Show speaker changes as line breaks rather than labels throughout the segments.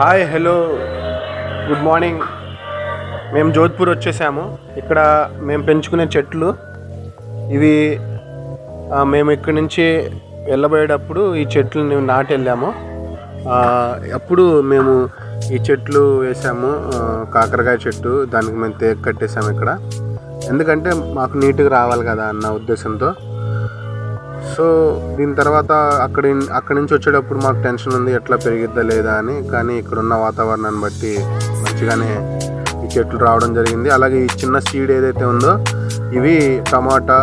Hi hello good morning మేము జోధ్పూర్ వచ్చేసాము. ఇక్కడ మేము పెంచుకునే చెట్లు ఇవి మేము ఇక్కడి నుంచి వెళ్ళబోయేటప్పుడు ఈ చెట్లని నాటి వెళ్ళాము. అప్పుడు మేము ఈ చెట్లు వేసాము. కాకరకాయ చెట్టు దానికి మేము తేగ కట్టేసాము ఇక్కడ. ఎందుకంటే మాకు నీట్గా రావాలి కదా అన్న ఉద్దేశంతో. సో దీని తర్వాత అక్కడ అక్కడి నుంచి వచ్చేటప్పుడు మాకు టెన్షన్ ఉంది ఎట్లా పెరిగిద్దా లేదా అని. కానీ ఇక్కడ ఉన్న వాతావరణాన్ని బట్టి మంచిగానే ఈ చెట్లు రావడం జరిగింది. అలాగే ఈ చిన్న సీడ్ ఏదైతే ఉందో ఇవి టమాటా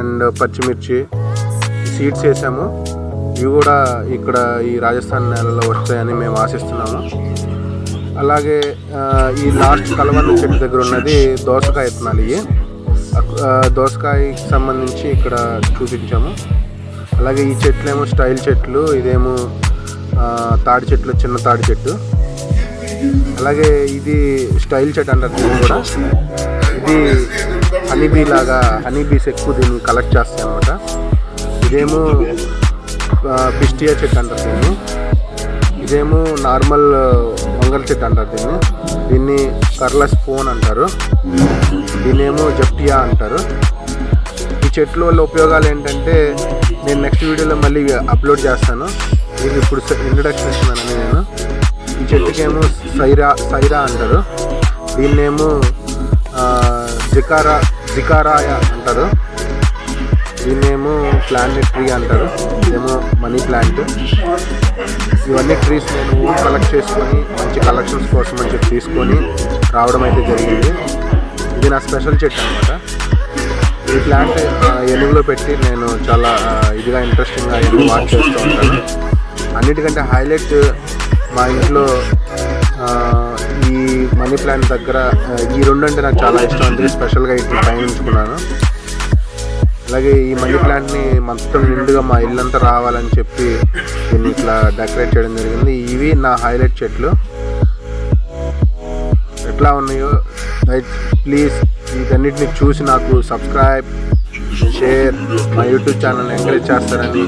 అండ్ పచ్చిమిర్చి సీడ్స్ వేసాము. ఇవి కూడా ఇక్కడ ఈ రాజస్థాన్ నేలలో వస్తాయని మేము ఆశిస్తున్నాము. అలాగే ఈ లాస్ట్ కలవన్న చెట్టు దగ్గర ఉన్నది దోసకాయ విత్తనాలు ఇవి. దోసకాయకి సంబంధించి ఇక్కడ చూపించాము. అలాగే ఈ చెట్లు ఏమో స్టైల్ చెట్లు ఇదేమో తాడి చెట్లు చిన్న తాడి చెట్టు. అలాగే ఇది స్టైల్ చెట్టు అంటారు దీన్ని కూడా. ఇది హనీబీ లాగా హనీబీస్ ఎక్కువ దీన్ని కలెక్ట్ చేస్తాయి అనమాట ఇదేమో పిస్టియా చెట్టు అంటారు దీన్ని. ఇదేమో నార్మల్ వంగల చెట్టు అంటారు దీన్ని. దీన్ని కర్ల ఫోన్ అంటారు. దీన్నేమో జప్టియా అంటారు. ఈ చెట్ల వల్ల ఉపయోగాలు ఏంటంటే నేను నెక్స్ట్ వీడియోలో మళ్ళీ అప్లోడ్ చేస్తాను. మీకు ఇప్పుడు ఇంట్రడక్షన్ ఇస్తున్నాను నేను. ఈ చెట్టుకేమో సైరా సైరా అంటారు. దీన్నేమో జికారా జికారాయ అంటారు. దీన్నేమో ప్లానెట్ ట్రీ అంటారు. ఇదేమో మనీ ప్లాంట్ ఇవన్నీ ట్రీస్ నేను ఊరు కలెక్ట్ చేసుకొని మంచి కలెక్షన్స్ కోసం అని చెప్పి తీసుకొని రావడం అయితే జరిగింది. ఇది నా స్పెషల్ చెట్టు అనమాట ఈ ప్లాంట్ ఎలుగులో పెట్టి నేను చాలా ఇదిగా ఇంట్రెస్టింగ్గా ఎలుగు వాచ్ చేస్తూ ఉంటాను. అన్నిటికంటే హైలైట్ మా ఇంట్లో ఈ మనీ ప్లాంట్ దగ్గర ఈ రెండు అంటే నాకు చాలా ఇష్టం. అందుకే స్పెషల్గా ఇట్లా పయనించుకున్నాను అలాగే ఈ మనీ ప్లాంట్ని మొత్తం నిండుగా మా ఇల్లంతా రావాలని చెప్పి దీన్ని ఇట్లా డెకరేట్ చేయడం జరిగింది. ఇవి నా హైలైట్ చెట్లు. ఎట్లా ఉన్నాయో ప్లీజ్ వీటన్నిటిని చూసి నాకు సబ్స్క్రైబ్ షేర్ మా యూట్యూబ్ ఛానల్ ఎంకరేజ్ చేస్తారని